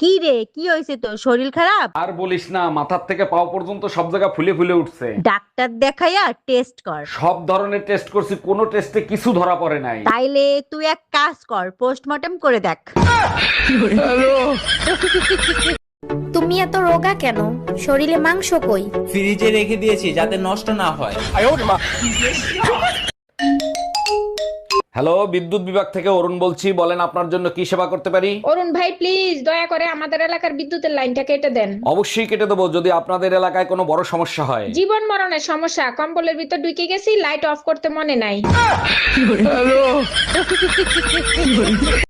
কি রে? কি হয়েছে তোর? শরীর খারাপ? আর বলিস না মাথার থেকে পাও পর্যন্ত সব জায়গা ফুলে ফুলে উঠছে। ডাক্তার দেখাইয়া টেস্ট কর। সব ধরনের টেস্ট করছি কোনো টেস্টে কিছু ধরা পড়ে নাই। তাইলে তুই এক কাজ কর পোস্টমর্টম করে দেখ। তুমি এত রোগা কেন? শরীরে মাংস কই? ফ্রিজে রেখে দিয়েছি যাতে নষ্ট না হয়। হ্যালো বিদ্যুৎ বিভাগ থেকে অরুণ বলছি। বলেন আপনার জন্য কি সেবা করতে পারি? অরুণ ভাই প্লিজ দয়া করে আমাদের এলাকার বিদ্যুতের লাইনটা কেটে দেন। অবশ্যই কেটে দেবো যদি আপনাদের এলাকায় কোনো বড় সমস্যা হয়। জীবন মরণের সমস্যা কম্বলের ভিতর ঢুকে গেছি লাইট অফ করতে মনে নাই।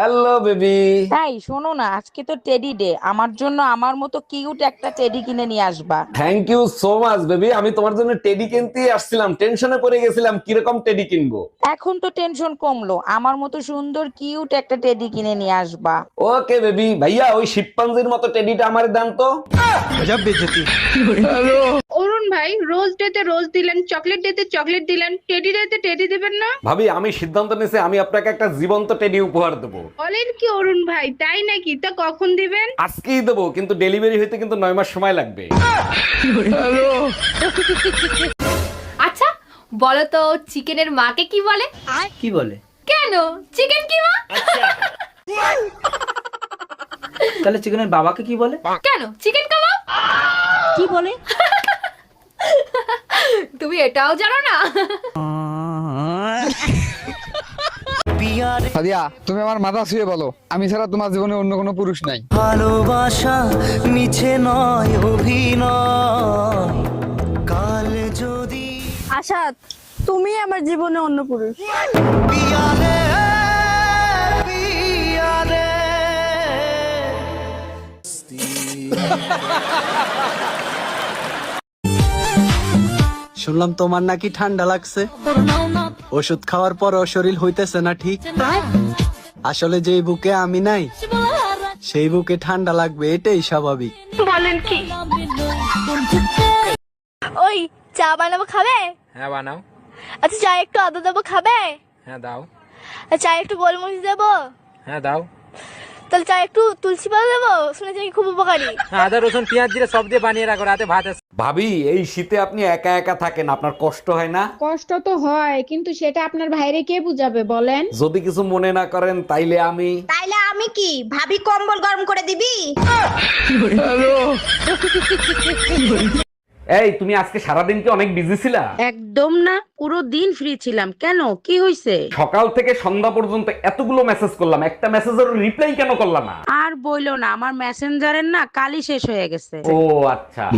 হ্যালো বেবি তাই শোনো না আজকে তো টেডি ডে আমার জন্য আমার মতো কিউট একটা টেডি কিনে নিয়ে আসবা। Thank you so much baby আমি তোমার জন্য টেডি কিনতেই আসছিলাম। টেনশনে পড়ে গেছিলাম কীরকম টেডি কিনবো? এখন তো টেনশন কমলো। আমার মতো সুন্দর কিউট একটা টেডি কিনে নিয়ে আসবা। ওকে বেবি ভাইয়া ওই শিবপাঞ্জির মতো টেডিটা আমার দাম তো। অরুণ ভাই রোজ ডেতে রোজ দিলেন চকলেট ডেতে চকলেট দিলেন টেডি ডেতে টেডি দিবেন না? ভাবি আমি সিদ্ধান্ত নিয়েছি আমি আপনাকে একটা জীবন্ত টেডি উপহার দেবো। বলেন কি অরুণ ভাই তাই নাকি? তা কখন দিবেন? আজকেই দেবো কিন্তু ডেলিভারি হইতে কিন্তু নয় মাস সময় লাগবে। আচ্ছা বলো তো চিকেনের মাকে কি বলে? কি বলে? কেন? চিকেন কি মা? তাহলে চিকেনের বাবাকে কি বলে? কেন? চিকেন কাবাব কি বলে? তুমি এটাও জানো না? সাদিয়া তুমি আমার মাথা ছুঁয়ে বলো। আমি ছাড়া তোমার জীবনে অন্য কোনো পুরুষ নাই। ভালোবাসা মিছে নয় অভিনয়। কাল যদি আশা তুমি আমার জীবনে অন্য পুরুষ। শুনলাম তোমার নাকি ঠান্ডা লাগছে। ওষুধ খাওয়ার পর শরীর হইতেছে না ঠিক। আসলে যেই বুকে আমি নাই সেই বুকে ঠান্ডা লাগবে এটাই স্বাভাবিক। ওই চা বানাবো খাবে? হ্যাঁ বানাও। আচ্ছা চা একটু আদা দেবো খাবে? হ্যাঁ দাও। চা একটু গোলমরিচ দেবো? হ্যাঁ দাও। তাহলে চা একটু তুলসী পাতা দেবো? শুনেছি খুব উপকারী। আদা রসুন পেঁয়াজ দিয়ে সব দিয়ে বানিয়ে রাখো রাতে ভাত আছে ভাবি এই শীতে আপনি একা একা থাকেন আপনার কষ্ট হয় না? কষ্ট তো হয় কিন্তু সেটা আপনার ভাইরে কে বুঝাবে বলেন? যদি কিছু মনে না করেন তাইলে আমি। তাইলে আমি কি? ভাবি কম্বল গরম করে দিবি? এই তুমি আজকে সারাদিন কি অনেক বিজি ছিলা? একদম না পুরো দিন ফ্রি ছিলাম। কেন? কি হয়েছে সকাল থেকে সন্ধ্যা পর্যন্ত এতগুলো মেসেজ করলাম একটা মেসেজের রিপ্লাই কেন করলাম না? আর বইলো না আমার মেসেঞ্জারের না কালি শেষ হয়ে গেছে। ও আচ্ছা।